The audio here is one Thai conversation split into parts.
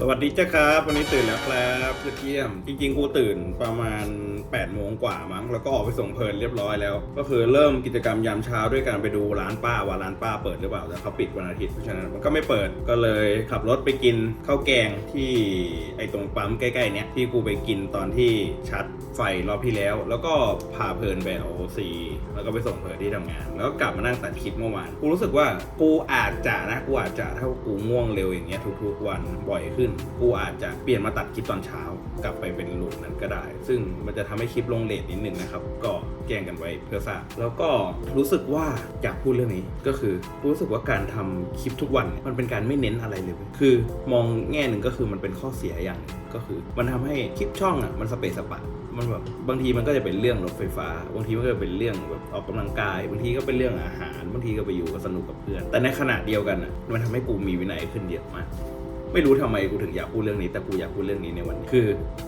สวัสดีจ้าครับ วันนี้ตื่นแล้วครับเพื่อเที่ยม จริงๆกูตื่นประมาณ8โมงกว่ามั้งแล้วก็ออกไปส่งเพลินเรียบร้อยแล้ว ก็คือเริ่มกิจกรรมยามเช้าด้วยการไปดูร้านป้าว่าร้านป้าเปิดหรือเปล่าแต่เขาปิดวันอาทิตย์เพราะฉะนั้นมันก็ไม่เปิดก็เลยขับรถไปกินข้าวแกงที่ไอตรงปั๊มใกล้ๆเนี้ยที่กูไปกินตอนที่ชัดไฟรอบที่แล้ว แล้วก็พาเพลินไปเอซีแล้วก็ไปส่งเพลินที่ทำงาน แล้วก็กลับมานั่งตัดคลิปเมื่อวานกูรู้สึกว่ากูอาจจะนะกูอาจจะถ้ากูง่วงเร็วอย่างเงี้ยทุกๆวันบ่อยขึ้นกูอาจจะเปลี่ยนมาตัดคลิปตอนเช้า กลับไปเป็นลูปนั้นก็ได้ ซึ่งมันจะทำให้คลิปลงเลทนิดนึงนะครับ ก็แจ้งกันไว้เพื่อทราบ แล้วก็รู้สึกว่าอยากพูดเรื่องนี้ก็คือรู้สึกว่าการทำคลิปทุกวันมันเป็นการไม่เน้นอะไรเลย คือมองแง่หนึ่งก็คือมันเป็นข้อเสียอย่างก็คือ มันทำให้คลิปช่องอะมันสเปซสปะมันแบบบางทีมันก็จะเป็นเรื่องรถไฟฟ้า บางทีมันก็จะเป็นเรื่องแบบออกกำลังกาย บางทีก็เป็นเรื่องอาหาร บางทีก็ไปอยู่กับสนุกกับเพื่อน แต่ในขณะเดียวกันอะมันทำให้กูมีวินัยขึ้นเยอะมาก ไม่รู้ทำไมกูถึงอยากพูดเรื่องนี้ แต่กูอยากพูดเรื่องนี้ในวันนี้คือ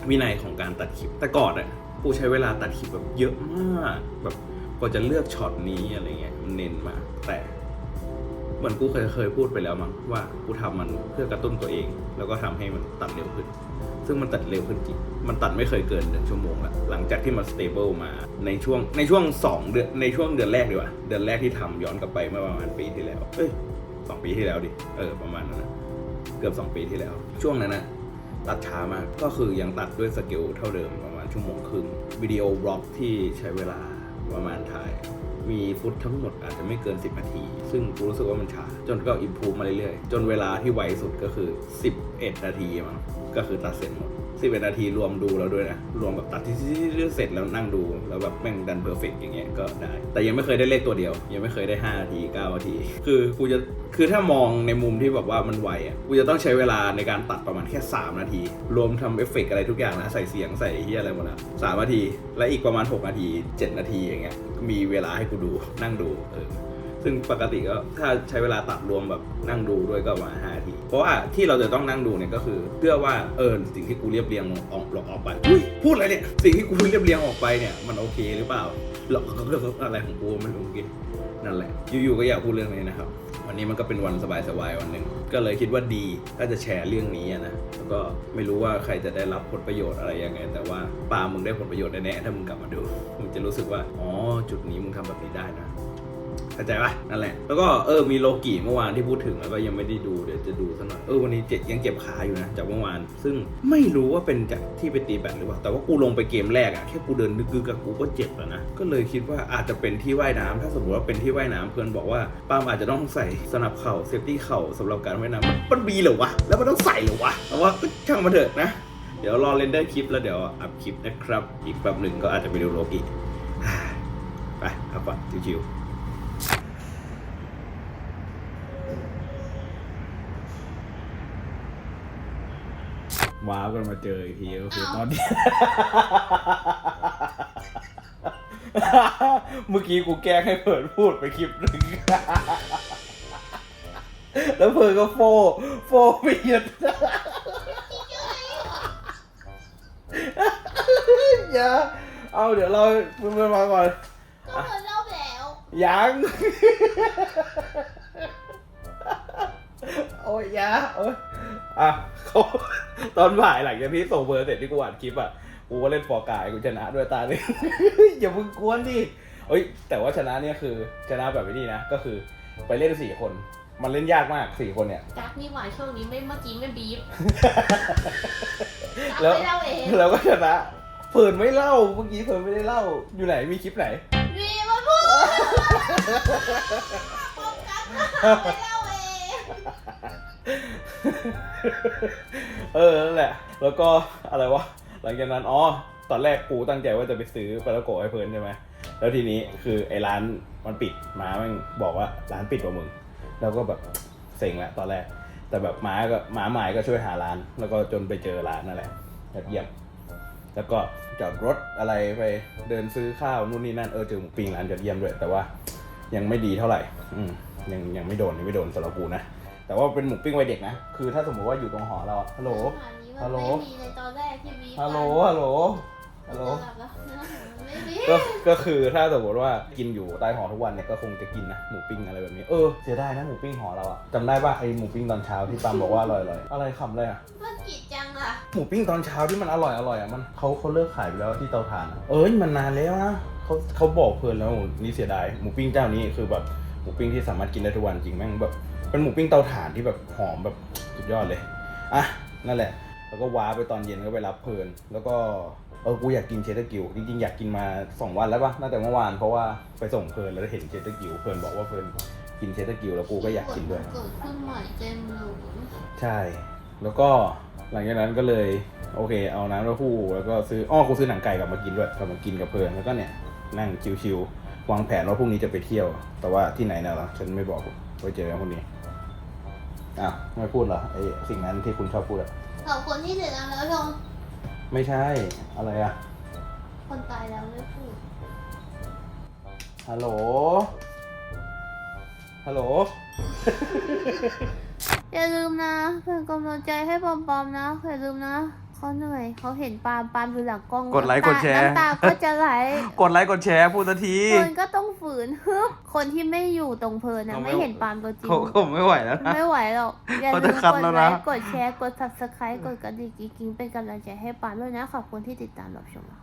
วินัยของการตัดคลิปแต่ก่อนอะกูใช้เวลาตัดคลิปแบบเยอะมากแบบกว่าจะเลือกช็อตนี้อะไรเงี้ยเน้นมากแต่เหมือนกูเคยเคยพูดไปแล้วมั้งว่ากูทำมันเพื่อกระตุ้นตัวเอง แล้วก็ทำให้มันตัดเร็วขึ้น ซึ่งมันตัดเร็วขึ้นจริงมันตัดไม่เคยเกินหนึ่งชั่วโมงละหลังจากที่มันสเตเบิลมาในช่วงในช่วงสองเดือนในช่วงเดือนแรกดีกว่าเดือนแรกที่ทำย้อนกลับไปเมื่อประมาณปีที่แล้วเอ้ยสองปีที่แล้วดิเออประมาณนั้นนะ เกือบสองปีที่แล้ว ช่วงนั้นนะตัดช้ามาก ก็คือยังตัดด้วยสเกลเท่าเดิมประมาณชั่วโมงครึ่งวิดีโอบล็อกที่ใช้เวลาประมาณถ่าย มีฟุตทั้งหมดอาจจะไม่เกิน 10 นาที ซึ่งกูรู้สึกว่ามันช้า จนก็อิมพูมาเรื่อยๆ จนเวลาที่ไวสุดก็คือ 11 นาทีมั้งก็คือตัดเสร็จหมด 11นาทีรวมดูแล้วด้วยนะ รวมแบบตัดที่เสร็จแล้วนั่งดูแล้วแบบแม่งดันเพอร์เฟกอย่างเงี้ยก็ได้ แต่ยังไม่เคยได้เลขตัวเดียว ยังไม่เคยได้5นาที9นาที คือกูจะคือถ้ามองในมุมที่แบบว่ามันไวอะกูจะต้องใช้เวลาในการตัดประมาณแค่ 3 นาที รวมทำเอฟเฟกต์อะไรทุกอย่างนะ ใส่เสียงใส่เฮียอะไรหมดแล้วสามนาที และอีกประมาณ 6 นาที 7 นาทีอย่างเงี้ยมีเวลาให้กูดูนั่งดูเออ ซึ่งปกติก็ถ้าใช้เวลาตัดรวมแบบนั่งดูด้วยก็ประมาณห้าที เพราะว่าที่เราจะต้องนั่งดูเนี่ยก็คือเพื่อว่าเออสิ่งที่กูเรียบเรียงออกออกไปอุ้ยพูดอะไรเนี่ยสิ่งที่กูเรียบเรียงออกไปเนี่ยมันโอเคหรือเปล่าหรอกอะไรของกูมันโอเคนั่นแหละอยู่ๆก็อยากพูดเรื่องนี้นะครับวันนี้มันก็เป็นวันสบายๆวันหนึ่งก็เลยคิดว่าดีถ้าจะแชร์เรื่องนี้นะแล้วก็ไม่รู้ว่าใครจะได้รับผลประโยชน์อะไรยังไง แต่ว่าปามึงได้ผลประโยชน์แน่ๆถ้ามึงกลับมาดูมึงจะรู้สึกว่าอ๋อจุดนี้มึงทำแบบนี้ได้นะ เข้าใจปะนั่นแหละ แล้วก็เออมีโลกิเมื่อวานที่พูดถึงแล้วก็ยังไม่ได้ดูเดี๋ยวจะดูสักหน่อยเออวันนี้เจ็บยังเจ็บขาอยู่นะจากเมื่อวาน ซึ่งไม่รู้ว่าเป็นจากที่ไปตีแบตหรือเปล่าแต่ว่ากูลงไปเกมแรกอะแค่กูเดินนึกกับกูก็เจ็บแล้วนะก็เลยคิดว่าอาจจะเป็นที่ว่ายน้ำถ้าสมมติว่าเป็นที่ว่ายน้ำเพื่อนบอกว่าป้ามอาจจะต้องใส่สนับเข่าเซฟตี้เข่าสำหรับการว่ายน้ำมันมันมีเหรอวะแล้วมันต้องใส่เหรอวะแต่ว่าช่างมาเถอะนะเดี๋ยวรอเรนเดอร์คลิปแล้วเดี๋ยวอัพคลิปนะครับ อีกแป๊บหนึ่งก็อาจจะไปดูโลกิไปครับก่อนชิวๆ ว้าวกันมาเจออีกทีก็คือตอนนี้ เมื่อกี้กูแกล้งให้เพิร์ดพูดไปคลิปหนึ่ง แล้วเพิร์ดก็โฟ โฟไปหยุดอย่าเอาเดี๋ยวเราเพื่อนๆมาก่อน ก็เคยเล่าไปแล้ว ยัง โอ้ยยาโอ้ย อะเขาตอนบ่ายหลังจากที่ส่งเบอร์เสร็จที่กูอัดคลิปอะกูก็เล่นฟอร์กายกูชนะด้วยตาเลยอย่ามึงกวนดิเอ้ยแต่ว่าชนะเนี่ยคือชนะแบบนี้นะก็คือไปเล่นสี่คน มันเล่นยากมากสี่คนเนี่ยจักนี่หว่าช่วงนี้ไม่เมื่อกี้ไม่บีบแล้วไม่เล่าเองแล้วก็ชนะเผินไม่เล่าเมื่อกี้เผินไม่ได้เล่าอยู่ไหนมีคลิปไหนบีบมาพูดโฟกัสไม่ เออนั่นแหละ แล้วก็อะไรวะ หลังจากนั้น อ๋อ ตอนแรกกูตั้งใจว่าจะไปซื้อปลาโกะให้เพิ่นใช่ไหม แล้วทีนี้คือไอ้ร้านมันปิดหมาแม่งบอกว่าร้านปิดกว่ามึง แล้วก็แบบเซ็งละตอนแรก แต่แบบหมาก็หมาหมายก็ช่วยหาร้าน แล้วก็จนไปเจอร้านนั่นแหละยอดเยี่ยม แล้วก็จอดรถอะไรไปเดินซื้อข้าวนู่นนี่นั่น เออเจอหมูปิ้งร้านยอดเยี่ยมด้วย แต่ว่ายังไม่ดีเท่าไหร่ อืมยังยังไม่โดนยังไม่โดนสำหรับกูนะ แต่ว่าเป็นหมูปิ้งวัยเด็กนะ คือถ้าสมมติว่าอยู่ตรงหอเราอะฮัลโหลอันนี้ฮัมันลโหลไม่มีในตอนแรกที่บีบฮัลโหล ฮัลโหล ฮัลโหลจะหลับแล้วนะไม่บีบก็ ก็คือถ้าสมมติว่ากินอยู่ใต้หอทุกวันเนี่ยก็คงจะกินนะหมูปิ้งอะไรแบบนี้ เออเสียดายนะหมูปิ้งหอเราอะจำได้ป่ะไอหมูปิ้งตอนเช้าที่ปั๊มบอกว่าอร่อยๆ อะไรขำเลยอะมันกิดจังอะหมูปิ้งตอนเช้าที่มันอร่อยอร่อยอะมันเขาเขาเลิกขายไปแล้วที่เตาถ่านอะเอ้ยมันนานแล้วนะเขาเขาบอกเพลินแล้วนี่เสียดายหมูปิ้งเจ้านี้คือแบบหมูปิ้งที่สามารถกินได้ทุกวันจริงแม่งแบบ เป็นหมูปิ้งเตาถ่านที่แบบหอมแบบสุดยอดเลย อะ นั่นแหละ แล้วก็ว้าไปตอนเย็นก็ไปรับเพลิน แล้วก็เออ กูอยากกินเชสเตอร์กิวจริงๆ อยากกินมาสองวันแล้วปะน่าจะเมื่อวาน เพราะว่าไปส่งเพลินแล้วเห็นเชสเตอร์กิวเพลินบอกว่าเพลินกินเชสเตอร์กิวแล้วกูก็อยากกินด้วย เกิดขึ้นใหม่เต็มเลยใช่ แล้วก็หลังจากนั้นก็เลย โอเค เอาน้ำเต้าหู้แล้วก็ซื้อ อ้อ กูซื้อหนังไก่กลับมากินด้วยกลับมากินกับเพลินแล้วก็เนี่ยนั่งชิวๆวางแผนว่าพรุ่งนี้จะไปเที่ยว แต่ว่าที่ไหนน่ะเหรอฉันไม่บอกไว้เจอกันพรุ่งนี้ อะไม่พูดเหรอไอสิ่งนั้นที่คุณชอบพูดอะขอบคนที่ติดตามแล้วชมไม่ใช่ อะไรอะคนตายแล้วไม่พูดฮัลโหลฮัลโหล อย่าลืมนะเป็นกำลังใจให้ปอมปอมนะอย่าลืมนะ เขาเหนื่อยเขาเห็นปาล์มปาล์มอยู่หลังกล้องกดไลค์กดแชร์ น้ำตาก็จะไหลกดไลค์กดแชร์พูดสักทีเพลินก็ต้องฝืนฮึบคนที่ไม่อยู่ตรงเพลินนะเขาไม่ไม่เห็นปาล์มตัวจริง ผมผมไม่ไหวแล้วนะ ไม่ไหวหรอก อย่าเขาลืจะมคัดกดแล้วไลนะ ค์กดแชร์ กด subscribe กดกระดิ่งกิ๊งๆเป็นกำลังใจให้ปาล์มด้วยนะ ขอบคุณที่ติดตามรับชมนะ